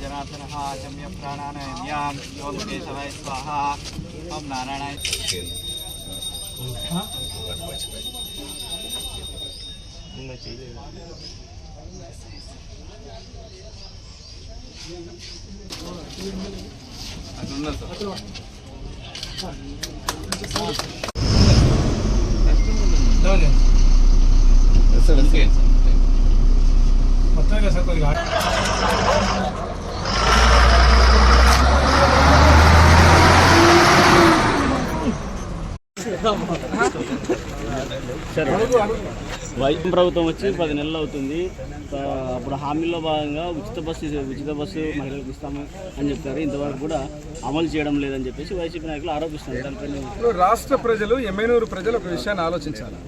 जनार्दनः प्राणानयामयां योगकेशवाय स्वाहा మొత్తంగా సార్ కొద్దిగా వైద్యం ప్రభుత్వం వచ్చి పది నెలలు అవుతుంది. అప్పుడు హామీలో భాగంగా ఉచిత బస్సు ఉచిత బస్సు మహిళలకు ఇస్తాము అని చెప్పారు. ఇంతవరకు కూడా అమలు చేయడం లేదని చెప్పేసి వైసీపీ నాయకులు ఆరోపిస్తున్నారు. ఇప్పుడు రాష్ట్ర ప్రజలు ఎమ్మెనూరు ప్రజలు ఒక విషయాన్ని ఆలోచించాలి.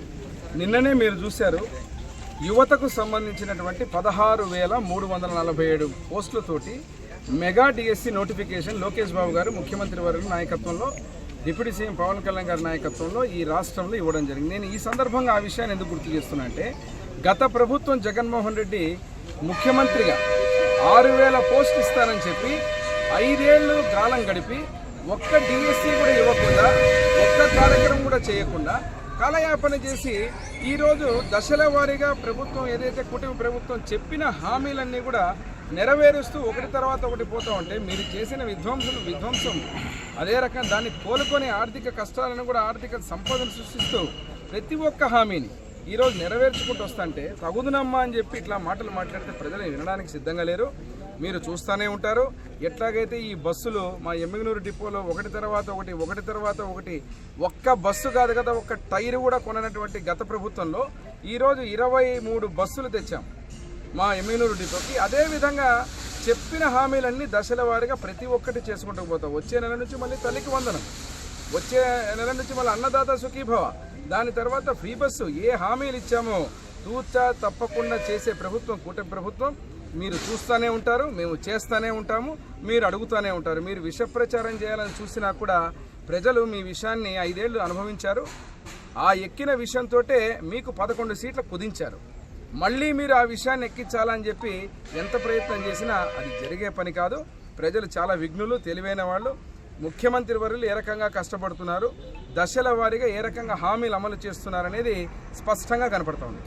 నిన్ననే మీరు చూశారు యువతకు సంబంధించినటువంటి పదహారు వేల మూడు వందల నలభై ఏడు పోస్టులతోటి mega DSC notification Lokesh Babu గారు ముఖ్యమంత్రి వర్గ నాయకత్వంలో డిప్యూటీ సీఎం పవన్ కళ్యాణ్ గారి నాయకత్వంలో ఈ రాష్ట్రంలో ఇవ్వడం జరిగింది. నేను ఈ సందర్భంగా ఆ విషయాన్ని ఎందుకు గుర్తు చేస్తున్నా అంటే గత ప్రభుత్వం జగన్మోహన్ రెడ్డి ముఖ్యమంత్రిగా ఆరు వేల పోస్ట్ ఇస్తానని చెప్పి ఐదేళ్ళు కాలం గడిపి ఒక్క డిఎస్సీ కూడా ఇవ్వకుండా ఒక్క కార్యక్రమం కూడా చేయకుండా కాలయాపన చేసి ఈరోజు దశల వారీగా ప్రభుత్వం ఏదైతే కుటుంబ ప్రభుత్వం చెప్పిన హామీలన్నీ కూడా నెరవేరుస్తూ ఒకటి తర్వాత ఒకటి పోతా ఉంటే మీరు చేసిన విధ్వంసులు విధ్వంసం. అదే రకం దాన్ని కోలుకొని ఆర్థిక కష్టాలను కూడా ఆర్థిక సంపదను సృష్టిస్తూ ప్రతి ఒక్క హామీని ఈరోజు నెరవేర్చుకుంటూ వస్తుంటే తగుదునమ్మా అని చెప్పి ఇట్లా మాటలు మాట్లాడితే ప్రజలు వినడానికి సిద్ధంగా లేరు. మీరు చూస్తూనే ఉంటారు. ఎట్లాగైతే ఈ బస్సులు మా ఎమ్మిగనూరు డిపోలో ఒకటి తర్వాత ఒకటి ఒకటి తర్వాత ఒకటి ఒక్క బస్సు కాదు కదా ఒక్క టైర్ కూడా కొననటువంటి గత ప్రభుత్వంలో ఈరోజు ఇరవై మూడు బస్సులు తెచ్చాం మా ఎమ్మిగనూరు డిపోకి. అదేవిధంగా చెప్పిన హామీలన్నీ దశల వారీగా ప్రతి ఒక్కటి చేసుకుంటూ పోతాం. వచ్చే నెల నుంచి మళ్ళీ తల్లికి వందనం. వచ్చే నెల నుంచి మళ్ళీ అన్నదాత సుఖీభవ. దాని తర్వాత ఫ్రీ బస్సు. ఏ హామీలు ఇచ్చామో తూచా తప్పకుండా చేసే ప్రభుత్వం కూటమి ప్రభుత్వం మీరు చూస్తూనే ఉంటారు మేము చేస్తూనే ఉంటాము మీరు అడుగుతూనే ఉంటారు. మీరు విష ప్రచారం చేయాలని చూసినా కూడా ప్రజలు మీ విషయాన్ని ఐదేళ్ళు అనుభవించారు. ఆ ఎక్కిన విషయంతో మీకు పదకొండు సీట్లు కుదించారు. మళ్ళీ మీరు ఆ విషయాన్ని ఎక్కించాలని చెప్పి ఎంత ప్రయత్నం చేసినా అది జరిగే పని కాదు. ప్రజలు చాలా విఘ్నులు తెలివైన వాళ్ళు. ముఖ్యమంత్రి వర్యులు ఏ రకంగా కష్టపడుతున్నారు దశల వారీగా ఏ రకంగా హామీలు అమలు చేస్తున్నారనేది స్పష్టంగా కనపడుతోంది